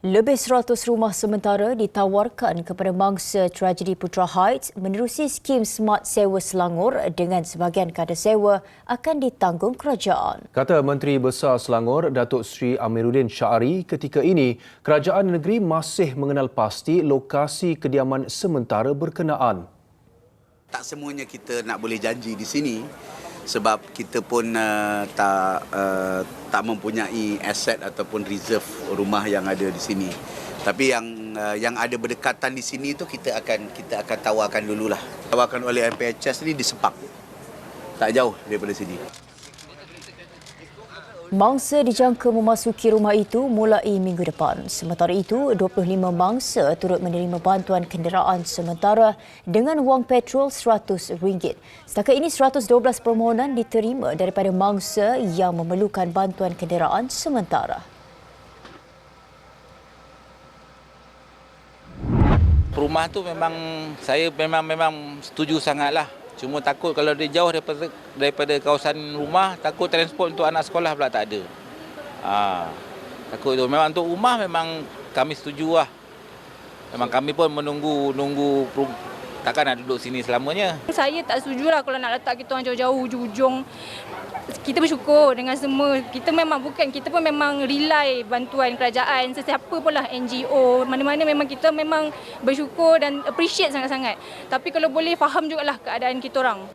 Lebih 100 rumah sementara ditawarkan kepada mangsa tragedi Putra Heights menerusi skim Smart Sewa Selangor dengan sebahagian kadar sewa akan ditanggung kerajaan. Kata Menteri Besar Selangor Datuk Seri Amiruddin Syari ketika ini kerajaan negeri masih mengenal pasti lokasi kediaman sementara berkenaan. Tak semuanya kita nak boleh janji di sini sebab kita pun uh, tak uh, tak mempunyai aset ataupun reserve rumah yang ada di sini. Tapi yang uh, yang ada berdekatan di sini tu kita akan kita akan tawarkan dululah. Tawarkan oleh MPHS ni di Sepak. Tak jauh daripada sini. Mangsa dijangka memasuki rumah itu mulai minggu depan. Sementara itu, 25 mangsa turut menerima bantuan kenderaan sementara dengan wang petrol RM100. Setakat ini 112 permohonan diterima daripada mangsa yang memerlukan bantuan kenderaan sementara. Rumah tu memang saya memang memang setuju sangatlah. Cuma takut kalau dia jauh daripada daripada kawasan rumah, takut transport untuk anak sekolah pula tak ada. Ha, takut tu. Memang untuk rumah memang kami setuju lah. Memang kami pun menunggu nunggu takkan nak duduk sini selamanya. Saya tak setuju lah kalau nak letak kita orang jauh-jauh ujung-ujung. Kita bersyukur dengan semua. Kita memang bukan, kita pun memang rely bantuan kerajaan. Sesiapa pun lah NGO. Mana-mana memang kita memang bersyukur dan appreciate sangat-sangat. Tapi kalau boleh faham jugalah keadaan kita orang.